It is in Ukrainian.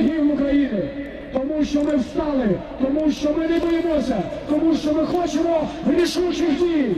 гімн України. Тому що ми встали, тому що ми не боїмося, тому що ми хочемо рішучих дій.